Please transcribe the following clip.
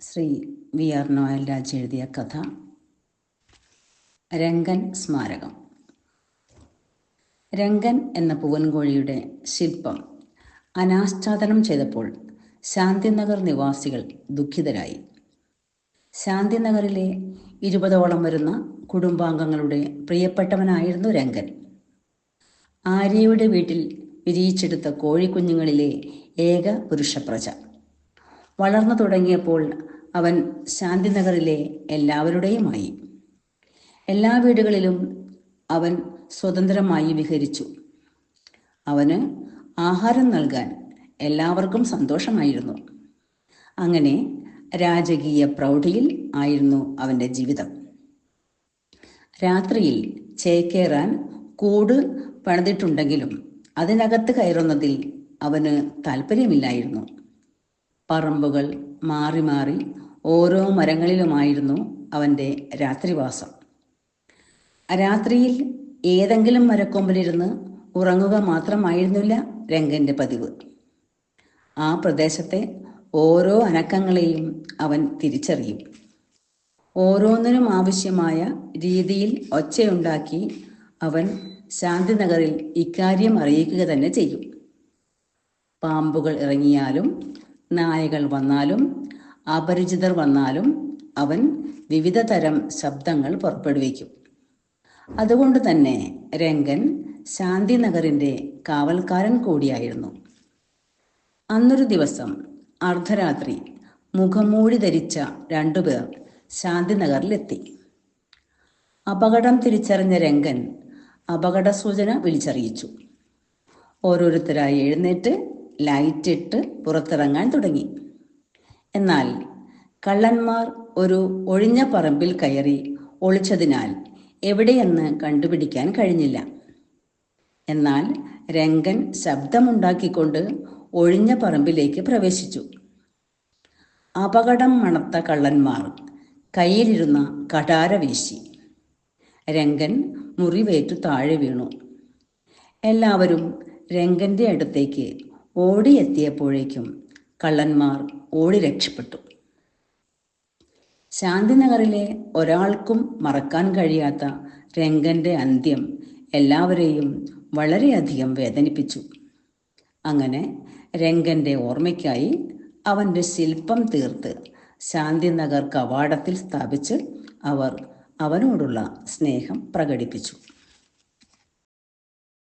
Shri V R Noel Raj എഴുതിയ കഥ രംഗൻ സ്മാരകം. രംഗൻ എന്ന പൂവൻകോഴിയുടെ ശില്പം അനാച്ഛാദനം ചെയ്തപ്പോൾ ശാന്തിനഗർ നിവാസികൾ ദുഃഖിതരായി. ശാന്തിനഗറിലെ ഇരുപതോളം വരുന്ന കുടുംബാംഗങ്ങളുടെ പ്രിയപ്പെട്ടവനായിരുന്നു രംഗൻ. ആര്യയുടെ വീട്ടിൽ വിരിയിച്ചെടുത്ത കോഴിക്കുഞ്ഞുങ്ങളിലെ ഏക പുരുഷപ്രജ. വളർന്നു തുടങ്ങിയപ്പോൾ അവൻ ശാന്തിനഗറിലെ എല്ലാവരുടെയുമായി. എല്ലാ വീടുകളിലും അവൻ സ്വതന്ത്രമായി വിഹരിച്ചു. അവന് ആഹാരം നൽകാൻ എല്ലാവർക്കും സന്തോഷമായിരുന്നു. അങ്ങനെ രാജകീയ പ്രൗഢിയിൽ ആയിരുന്നു അവന്റെ ജീവിതം. രാത്രിയിൽ ചേക്കേറാൻ കൂട് പണിതിട്ടുണ്ടെങ്കിലും അതിനകത്ത് കയറുന്നതിൽ അവന് താല്പര്യമില്ലായിരുന്നു പറമ്പുകൾ മാറി മാറി ഓരോ മരങ്ങളിലുമായിരുന്നു അവന്റെ രാത്രിവാസം. രാത്രിയിൽ ഏതെങ്കിലും മരക്കൊമ്പിലിരുന്ന് ഉറങ്ങുക മാത്രമായിരുന്നില്ല രംഗന്റെ പതിവ്. ആ പ്രദേശത്തെ ഓരോ അനക്കങ്ങളെയും അവൻ തിരിച്ചറിയും. ഓരോന്നിനും ആവശ്യമായ രീതിയിൽ ഒച്ചയുണ്ടാക്കി അവൻ ശാന്തിനഗറിൽ ഇക്കാര്യം അറിയിക്കുക തന്നെ ചെയ്യും. പാമ്പുകൾ ഇറങ്ങിയാലും നായകൾ വന്നാലും അപരിചിതർ വന്നാലും അവൻ വിവിധ തരം ശബ്ദങ്ങൾ പുറപ്പെടുവിക്കും. അതുകൊണ്ട് തന്നെ രംഗൻ ശാന്തി നഗറിന്റെ കാവൽക്കാരൻ കൂടിയായിരുന്നു. അന്നൊരു ദിവസം അർദ്ധരാത്രി മുഖംമൂടി ധരിച്ച രണ്ടുപേർ ശാന്തി നഗറിലെത്തി അപകടം തിരിച്ചറിഞ്ഞ രംഗൻ അപകട സൂചന വിളിച്ചറിയിച്ചു. ഓരോരുത്തരായി എഴുന്നേറ്റ് ലൈറ്റ് ഇട്ട് പുറത്തിറങ്ങാൻ തുടങ്ങി. എന്നാൽ കള്ളന്മാർ ഒരു ഒഴിഞ്ഞ പറമ്പിൽ കയറി ഒളിച്ചതിനാൽ എവിടെയെന്ന് കണ്ടുപിടിക്കാൻ കഴിഞ്ഞില്ല. എന്നാൽ രംഗൻ ശബ്ദമുണ്ടാക്കിക്കൊണ്ട് ഒഴിഞ്ഞ പറമ്പിലേക്ക് പ്രവേശിച്ചു. അപകടം മണത്ത കള്ളന്മാർ കയ്യിലിരുന്ന കടാര വീശി. രംഗൻ മുറിവേറ്റു താഴെ വീണു. എല്ലാവരും രംഗന്റെ അടുത്തേക്ക് ഓടിയെത്തിയപ്പോഴേക്കും കള്ളന്മാർ ഓടി രക്ഷപ്പെട്ടു. ശാന്തിനഗറിലെ ഒരാൾക്കും മറക്കാൻ കഴിയാത്ത രംഗന്റെ അന്ത്യം എല്ലാവരെയും വളരെയധികം വേദനിപ്പിച്ചു. അങ്ങനെ രംഗന്റെ ഓർമ്മയ്ക്കായി അവന്റെ ശില്പം തീർത്ത് ശാന്തിനഗർ കവാടത്തിൽ സ്ഥാപിച്ച് അവർ അവനോടുള്ള സ്നേഹം പ്രകടിപ്പിച്ചു.